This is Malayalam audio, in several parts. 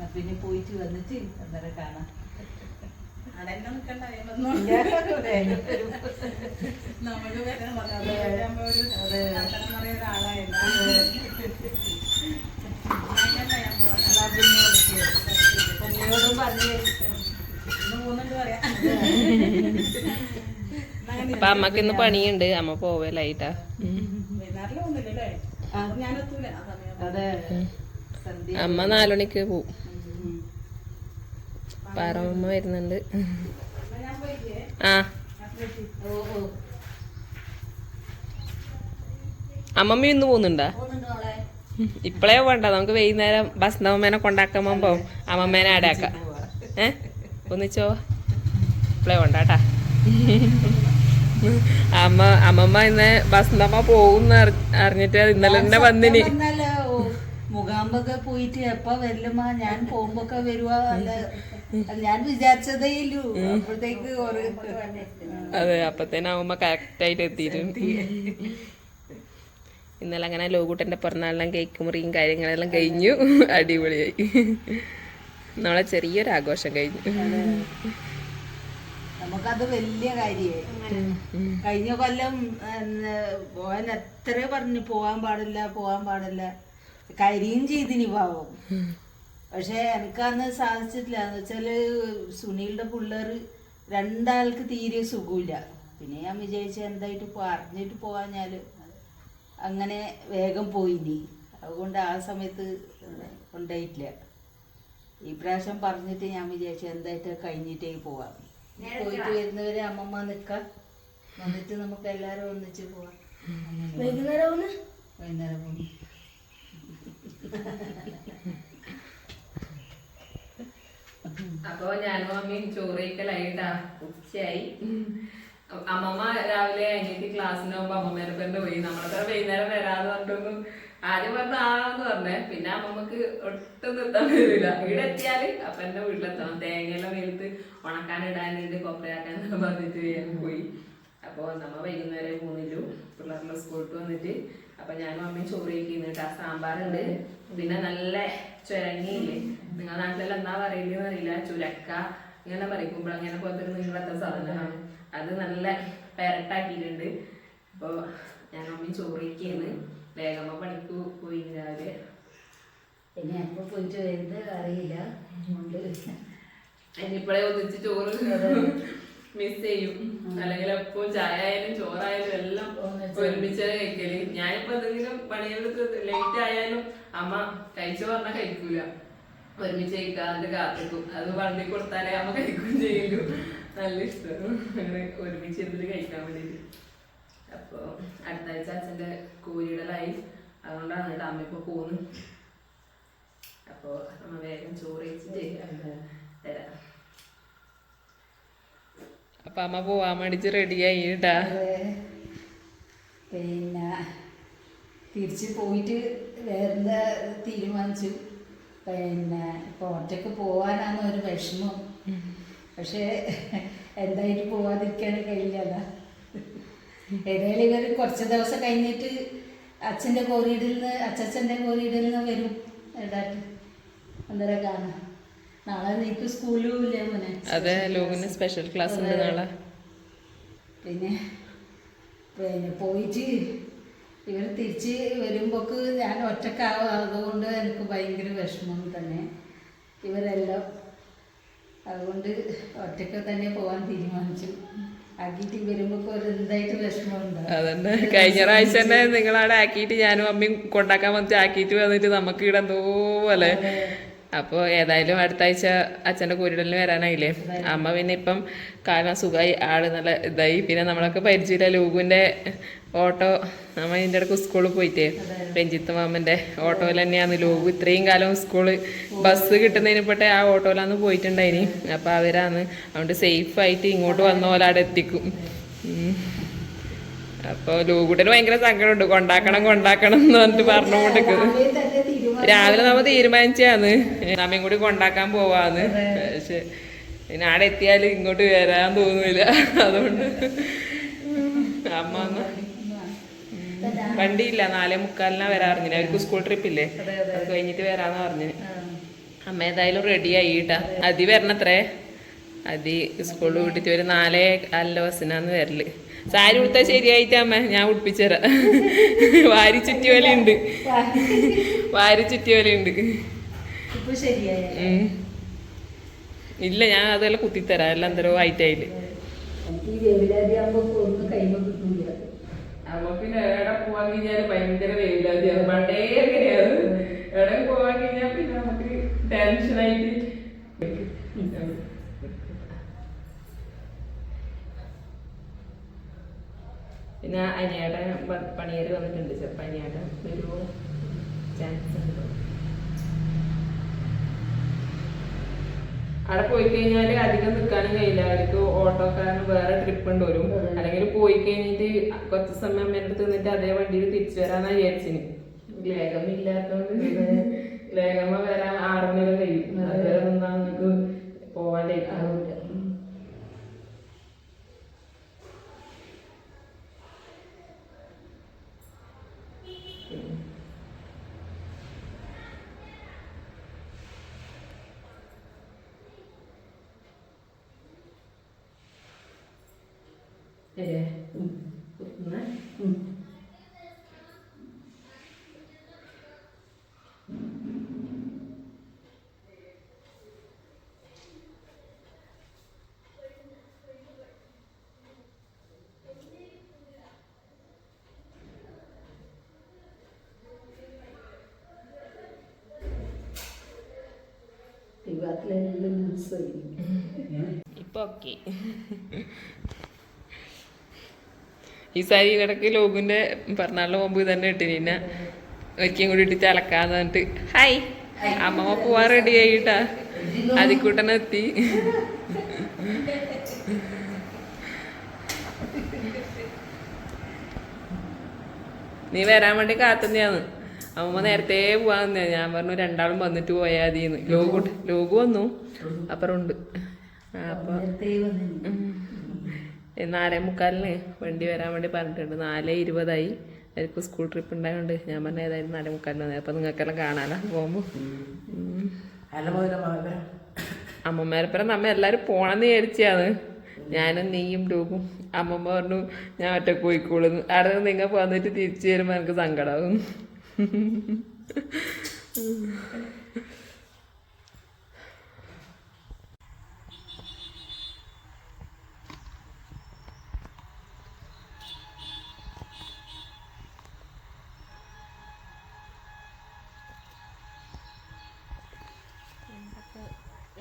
എന്നാ പിന്നെ പോയിട്ട് വന്നിട്ട് അന്നേരം കാണാം. നമുക്ക് വരാൻ പറഞ്ഞു. ഒരാളായില്ല. പോവാ. പറഞ്ഞു അപ്പൊ അമ്മയ്ക്ക് ഇന്ന് പണിയുണ്ട്. അമ്മ അതെ. സന്ധ്യ അമ്മ നാലുമണിക്ക് പോവും. പാറമ്മ വരുന്നുണ്ട്. ആ. അമ്മമ്മ ഇന്ന് പോകുന്നുണ്ടാ? ഇപ്പളേ പോണ്ട നമുക്ക് വൈകുന്നേരം ബസ്തമ്മേനെ കൊണ്ടാക്കാൻ പോകുമ്പോ അമ്മമ്മേനെ ആടാക്കാം ഏ? ഒന്നിച്ചോ? ഇപ്പളേ പോണ്ടാട്ടാ അമ്മ അമ്മമ്മ ഇന്ന് ഭസ്നമ്മ പോകുന്ന അറിഞ്ഞിട്ട് ഇന്നലെ തന്നെ വന്നിനി. മുഖാമ്പൊക്കെ പോയിട്ട് എപ്പ വരലുമാ ഞാൻ പോകുമ്പോ വരുവാ. അല്ല ഞാൻ വിചാരിച്ചതേ ഇല്ലു. അപ്പോഴത്തേക്ക് ഒരു അതെ അപ്പത്തേനാവുമ്പോ കറക്റ്റായിട്ട് കറക്റ്റ് ആയിട്ട് എത്തിയിട്ടുണ്ട് ഇന്നലെ അങ്ങനെ ലോകൂട്ടന്റെ പിറന്നാളിനും കേക്ക് മുറിയും കാര്യങ്ങളെല്ലാം കഴിഞ്ഞു. അടിപൊളിയായി. നമ്മളെ ചെറിയൊരു ആഘോഷം കഴിഞ്ഞു. നമുക്കത് വലിയ കാര്യമായി കഴിഞ്ഞ കൊല്ലം പോവാൻ എത്ര പറഞ്ഞു പോവാൻ പാടില്ല പോവാൻ പാടില്ല. കരിയും ചെയ്തിനി പാവം. പക്ഷെ എനിക്കന്ന് സാധിച്ചിട്ടില്ല. എന്ന് വെച്ചാൽ സുനിയുടെ പിള്ളേർ രണ്ടാൾക്ക് തീരെ സുഖമില്ല. പിന്നെ ഞാൻ വിചാരിച്ച എന്തായിട്ട് പറഞ്ഞിട്ട് പോവാഞ്ഞാൽ അങ്ങനെ വേഗം പോയിനി. അതുകൊണ്ട് ആ സമയത്ത് ഉണ്ടായിട്ടില്ല. ഈ പ്രാവശ്യം പറഞ്ഞിട്ട് ഞാൻ വിചാരിച്ചു എന്തായിട്ട് കഴിഞ്ഞിട്ടേ പോവാം. പോയിട്ട് വരുന്നവരെ അമ്മമ്മ നിക്ക. വന്നിട്ട് നമുക്ക് എല്ലാരും ഒന്നിച്ച് പോവാം. വൈകുന്നേരം വൈകുന്നേരം പോകും അപ്പൊ ഞാനും അമ്മയും ചോറയിക്കലായിട്ടാ ഉച്ചയായി. അമ്മമ്മ രാവിലെ അനിയത്തി ക്ലാസ്സിന് പോകുമ്പോ അമ്മമ്മേനെ തന്നെ പോയി. നമ്മളത്ര വൈകുന്നേരം വരാന്ന് പറഞ്ഞിട്ടൊന്നും ആദ്യം പറഞ്ഞ ആന്ന് പറഞ്ഞേ. പിന്നെ അമ്മമ്മക്ക് ഒട്ടും നിർത്താൻ വരില്ല ഇവിടെ എത്തിയാൽ അപ്പൊ എന്റെ വീട്ടിലെത്തണം. തേങ്ങയെല്ലാം വെയിലത്ത് ഉണക്കാൻ ഇടാനുണ്ട് കൊപ്പയാക്കാൻ പറഞ്ഞിട്ട് ഞാൻ പോയി. അപ്പൊ നമ്മ വൈകുന്നേരം മൂന്നില്ലു പിള്ളേരുടെ സ്കൂളിൽ വന്നിട്ട് അപ്പൊ ഞാനും അമ്മയും ചോറ് കഴിക്കുന്നുണ്ട് ആ സാമ്പാറുണ്ട്. പിന്നെ നല്ല ചുരങ്ങിയില്ലേ? നിങ്ങളുടെ നാട്ടിലെല്ലാം എന്താ പറയുന്നതെന്ന് അറിയില്ല. ചുരക്ക ഇങ്ങനെ പറയും കുമ്പളങ്ങനെ പോലത്തെ നിങ്ങളത്തെ സാധനമാണ്. അത് നല്ല പെരട്ടാക്കിയിട്ടുണ്ട്. അപ്പോൾ ഞാൻ അമ്മയും ചോറ് കഴിക്കുന്നു വേഗമ്മ പണിക്ക് പോയി രാവിലെ. പിന്നെ എപ്പോ പോയിട്ട് വരുന്നത് അറിയില്ല. അതുകൊണ്ട് ഇനിയിപ്പോഴേ ഒന്നിച്ച് ചോറ് മിസ് ചെയ്യും. അല്ലെങ്കിൽ എപ്പോ ചായ ആയാലും ചോറായാലും എല്ലാം ഒരുമിച്ച് കഴിക്കൽ. ഞാനിപ്പോ എന്തെങ്കിലും പണിയെടുത്ത് ലേറ്റ് ആയാലും അമ്മ കഴിച്ചു പറഞ്ഞാൽ കഴിക്കൂല. ഒരുമിച്ച് കഴിക്കാണ്ട് കാത്തിക്കും. അത് വണ്ടി കൊടുത്താലേ അമ്മ കഴിക്കുകയും ചെയ്യൂ. നല്ല ഇഷ്ടം. അങ്ങനെ ഒരുമിച്ച് ഇരുന്നിട്ട് കഴിക്കാൻ വേണ്ടിയിട്ട് അപ്പൊ അടുത്ത ആഴ്ച അച്ഛന്റെ കോഴിയിടലായി അതുകൊണ്ടാണ് കേട്ടോ അമ്മ ഇപ്പൊ പോകുന്നു അപ്പൊ അമ്മ വേഗം ചോറ് കഴിച്ചിട്ട് തരാം. അപ്പൊ അമ്മ പോവാൻ വേണ്ടിട്ട് റെഡിയായി കേട്ടാ പിന്നെ തിരിച്ച് പോയിട്ട് വേറെ തീരുമാനിച്ചു? പിന്നെ ഇപ്പൊ ഒറ്റയ്ക്ക് പോവാനാണ് ഒരു വിഷമം. പക്ഷേ എന്തായിട്ട് പോവാതിരിക്കാൻ കഴിയില്ല ഏതായാലും ഇവർ കുറച്ച് ദിവസം കഴിഞ്ഞിട്ട് അച്ഛന്റെ കോറിയിടൽ നിന്ന് അച്ചച്ചന്റെ കോറിയിടൽ നിന്ന് വരും. ഏതായിട്ട് അന്നേരം കാണാം. അതെ ലോകിന് സ്പെഷ്യൽ ക്ലാസ് ഉണ്ട് നാളെ. പിന്നെ പിന്നെ പോയിട്ട് ഇവർ തിരിച്ച് വരുമ്പോക്ക് ഞാൻ ഒറ്റക്കാവും. അതുകൊണ്ട് എനിക്ക് ഭയങ്കര വിഷമം തന്നെ. ഇവരെല്ലാം അതുകൊണ്ട് ഒറ്റയ്ക്ക് തന്നെ പോകാൻ തീരുമാനിച്ചു. ആക്കിയിട്ട് വരുമ്പോ എന്തായിട്ട് വിഷമമുണ്ട് അതന്നെ. കഴിഞ്ഞ പ്രാവശ്യം തന്നെ നിങ്ങളവിടെ ആക്കിയിട്ട് ഞാനും അമ്മയും കൊണ്ടാക്കാൻ വന്നിട്ട് ആക്കിയിട്ട് വന്നിട്ട് നമുക്ക് ഇവിടെ എന്തോ പോലെ അപ്പൊ ഏതായാലും അടുത്ത ആഴ്ച അച്ഛന്റെ കൂരിടലിന് വരാനായില്ലേ? അമ്മ പിന്നെ ഇപ്പം കാരണം സുഖമായി ആൾ നല്ല ഇതായി. പിന്നെ നമ്മളൊക്കെ പരിചയമില്ല ലൂഗുവിന്റെ ഓട്ടോ നമ്മൾ ഇതിന്റെ ഇടയ്ക്ക് സ്കൂളിൽ പോയിട്ടേ. രഞ്ജിത്ത് മാമന്റെ ഓട്ടോയിൽ തന്നെയാണ് ലോഗു ഇത്രയും കാലം സ്കൂൾ ബസ് കിട്ടുന്നതിന് പെട്ടേ ആ ഓട്ടോയിലാന്ന് പോയിട്ടുണ്ടായിനി. അപ്പോൾ അവരാന്ന് അതുകൊണ്ട് സേഫ് ആയിട്ട് ഇങ്ങോട്ട് വന്ന പോലെ അവിടെ എത്തിക്കും. അപ്പോൾ അപ്പൊ ലൂഗുട്ടന് ഭയങ്കര സങ്കടമുണ്ട്. കൊണ്ടാക്കണം കൊണ്ടാക്കണം എന്ന് പറഞ്ഞിട്ട് പറഞ്ഞുകൊണ്ടിരിക്കുന്നത് രാവിലെ നമ്മ തീരുമാനിച്ചാന്ന് നമ്മയും കൂടി കൊണ്ടാക്കാൻ പോവാന്ന്. പക്ഷെ പിന്നെ ആടെ എത്തിയാൽ ഇങ്ങോട്ട് വരാൻ തോന്നൂല. അതുകൊണ്ട് അമ്മ വണ്ടിയില്ല. നാലേ മുക്കാലിനാ വരാറിഞ്ഞില്ല? അവർക്ക് സ്കൂൾ ട്രിപ്പില്ലേ? അത് കഴിഞ്ഞിട്ട് വരാന്ന് പറഞ്ഞു. അമ്മ ഏതായാലും റെഡി ആയിട്ടാ അതി വരണത്രേ. അതി സ്കൂളിൽ വിട്ടിട്ട് ഒരു നാലേ അല്ല ബസ്സിനാന്ന് വരൽ. സാരി ഉടുത്താൽ ശരിയായിട്ട് അമ്മ ഞാൻ ഉടുപ്പിച്ചുതരാം വാരി ചുറ്റി പോലെ ഉണ്ട്. വാരി ചുറ്റി പോലെ ഉണ്ട്. ഇപ്പൊ ശരിയായ. ഇല്ല ഞാൻ അതെല്ലാം കുത്തിത്തരാം എല്ലാം എന്തോ ആയിട്ടായിൽ നമുക്ക് എവിടെ പോവാൻ കഴിഞ്ഞാൽ ഭയങ്കര വെയിലാതിയാണ് പണ്ടേ എങ്ങനെയാണ് എവിടെ പോവാൻ കഴിഞ്ഞാൽ പിന്നെ നമുക്ക് ടെൻഷനായിട്ട്. പിന്നെ അനിയുടെ പണിയർ വന്നിട്ടുണ്ട്. ചിലപ്പോൾ അനിയുടെ വരുമോ ചാൻസ് ഉണ്ട്. അവിടെ പോയി കഴിഞ്ഞാൽ അധികം നിൽക്കാനും കഴിയില്ല. അവർക്ക് ഓട്ടോക്കാരന് വേറെ ട്രിപ്പ് ഉണ്ട് വരും അല്ലെങ്കിൽ പോയി കഴിഞ്ഞിട്ട് കുറച്ച് സമയം എന്റെ അടുത്ത് നിന്നിട്ട് അതേ വണ്ടിയിൽ തിരിച്ചു വരാന്നാ വിചാരിച്ചിന്. ലേഖമില്ലാത്തോണ്ട് ശരിയേ കുത്തുന്നേ വിവാഹത്തിലെല്ലാം ലൂസായി ഇപ്പൊ ഓക്കെ ഈ സാരി ഇടയ്ക്ക് ലോഗുന്റെ പിറന്നാളിന് മുമ്പ് തന്നെ ഇട്ടിന്. പിന്നെ ഒരിക്കലും കൂടി ഇട്ടിട്ട് അലക്കാന്ന് പറഞ്ഞിട്ട്. ഹായ്. അമ്മമ്മ പോവാൻ റെഡി ആയിട്ടാ. അതിക്കൂട്ടനെത്തി നീ വരാൻ വേണ്ടി കാത്തുന്നയാന്ന് അമ്മമ്മ നേരത്തെ പോവാൻ ഞാൻ പറഞ്ഞു രണ്ടാളും വന്നിട്ട് പോയാ മതിന്ന് ലോകു ലോഗു വന്നു. അപ്പറുണ്ട് അപ്പൊ നാലേ മുക്കാലിന് വണ്ടി വരാൻ വേണ്ടി പറഞ്ഞിട്ടുണ്ട്. നാല് ഇരുപതായി. അവർക്ക് സ്കൂൾ ട്രിപ്പ് ഉണ്ടായതുകൊണ്ട് ഞാൻ പറഞ്ഞ ഏതായാലും നാലേ മുക്കാലിന് വന്നത് അപ്പം നിങ്ങൾക്കെല്ലാം കാണാനാ പോകുമ്പോൾ അമ്മമാരെപ്പറം നമ്മ എല്ലാവരും പോണെന്ന് വിചാരിച്ചാണ് ഞാനും നീയും രൂപും. അമ്മമ്മ പറഞ്ഞു ഞാൻ ഒറ്റ പോയിക്കോളുന്നു അവിടെ നിന്ന് നിങ്ങൾ പോന്നിട്ട് തിരിച്ചു വരുമ്പോൾ എനിക്ക് സങ്കടമാകും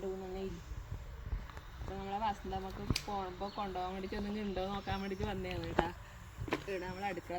രണ്ട് മൂന്നെണ്ണേ ഇല്ല? അപ്പൊ നമ്മളെ വസന്ത നമുക്ക് പോകുമ്പോ കൊണ്ടുപോകാൻ വേണ്ടിട്ട് ഒന്നും ഉണ്ടോ നോക്കാൻ വേണ്ടിട്ട് വന്നതാണ് കേട്ടാ ഇവിടെ നമ്മളെ അടുക്കള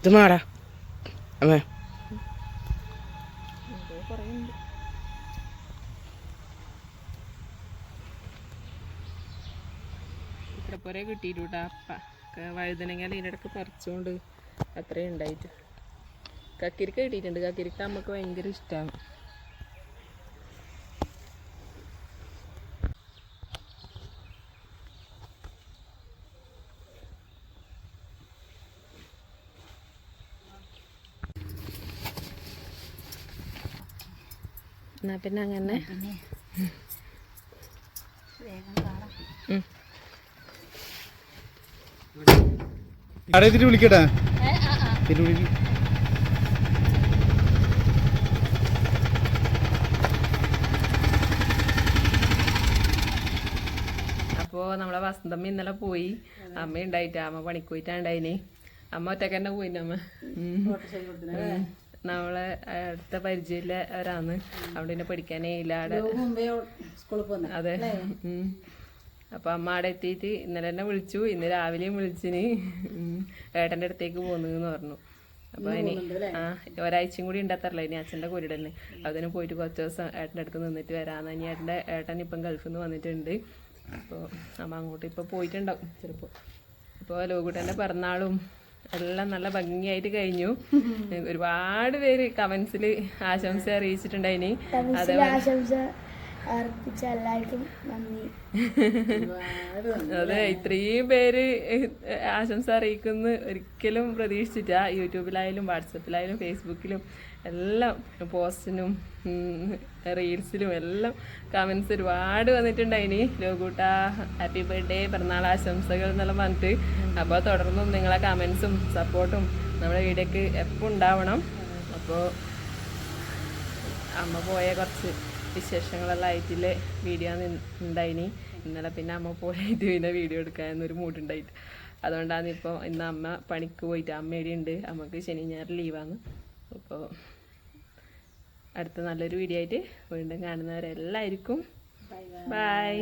ഇത് മാടാ അമ്മേ. ഇത്ര പോരെ കിട്ടിയിട്ടാ വഴുതനങ്ങ ഇതിനിടക്ക് പറിച്ചുകൊണ്ട് അത്രയും ഉണ്ടായിട്ട്. കക്കിരിക്ക കിട്ടിയിട്ടുണ്ട്. കക്കിരിക്ക നമുക്ക് ഭയങ്കര ഇഷ്ടമാണ് എന്നാ പിന്നെ അങ്ങനെ. തിരി വിളിക്കട്ടെ? തിരി വിളി അപ്പോൾ നമ്മളെ വസന്തമ്മ ഇന്നലെ പോയി. അമ്മ ഉണ്ടായിട്ട് അമ്മ പണിക്ക് പോയിട്ടാണ്ടായിനി. അമ്മ ഒറ്റക്കന്നെ പോയിന് അമ്മ. നമ്മളെ അടുത്ത പരിചയമില്ല ഒരാന്ന് അവിടെ പിന്നെ പഠിക്കാനേ ഇല്ല. അവിടെ അതെ. അപ്പൊ അമ്മ അവിടെ എത്തിയിട്ട് ഇന്നലെ തന്നെ വിളിച്ചു. ഇന്ന് രാവിലെയും വിളിച്ചിന്. ഏട്ടന്റെ അടുത്തേക്ക് പോന്നു പറഞ്ഞു. അപ്പൊ ഇനി ആ ഒരാഴ്ചയും കൂടി ഉണ്ടാത്തറില്ല ഇനി അച്ഛന്റെ കുരുടല്ലേ അതിന് പോയിട്ട് കുറച്ച് ദിവസം ഏട്ടന്റെ അടുത്ത് നിന്നിട്ട് വരാന്ന്. ഇനി ഏട്ടന്റെ ഏട്ടൻ ഇപ്പം ഗൾഫിൽ നിന്ന് വന്നിട്ടുണ്ട്. അപ്പോൾ അമ്മ അങ്ങോട്ട് ഇപ്പൊ പോയിട്ടുണ്ടാവും. ചിലപ്പോൾ ഇപ്പോൾ ലോകുട്ടന്റെ പിറന്നാളും എല്ലാം നല്ല ഭംഗിയായിട്ട് കഴിഞ്ഞു. ഒരുപാട് പേര് കമന്റ്സിൽ ആശംസ അറിയിച്ചിട്ടുണ്ടായിനി. അതേപോലെ ആശംസ അർപ്പിച്ച എല്ലാവർക്കും നന്ദി. അതെ ഇത്രയും പേര് ആശംസ അറിയിക്കുന്ന ഒരിക്കലും പ്രതീക്ഷിച്ചിട്ടാ യൂട്യൂബിലായാലും വാട്സപ്പിലായാലും ഫേസ്ബുക്കിലും എല്ലാം പോസ്റ്റിനും റീൽസിലും എല്ലാം കമൻസ് ഒരുപാട് വന്നിട്ടുണ്ടായിനി. ലോകൂട്ട ഹാപ്പി ബർത്ത്ഡേ പിറന്നാൾ ആശംസകൾ എന്നെല്ലാം പറഞ്ഞിട്ട്. അപ്പോൾ തുടർന്നും നിങ്ങളെ കമൻസും സപ്പോർട്ടും നമ്മുടെ വീഡിയോക്ക് എപ്പോൾ ഉണ്ടാവണം. അപ്പോൾ അമ്മ പോയ കുറച്ച് വിശേഷങ്ങളെല്ലാം ആയിട്ടില്ലേ വീഡിയോ ഉണ്ടായിനി. ഇന്നലെ പിന്നെ അമ്മ പോയിട്ട് പിന്നെ വീഡിയോ എടുക്കാൻ എന്നൊരു മൂഡുണ്ടായിട്ട്. അതുകൊണ്ടാണ് ഇപ്പോൾ ഇന്ന് അമ്മ പണിക്ക് പോയിട്ട് അമ്മ ഇവിടെ ഉണ്ട് അമ്മയ്ക്ക് ശനി ഞായർ ലീവാണ് അപ്പോൾ അടുത്ത നല്ലൊരു വീഡിയോ ആയിട്ട് വീണ്ടും കാണുന്നവരെല്ലാവർക്കും ബൈ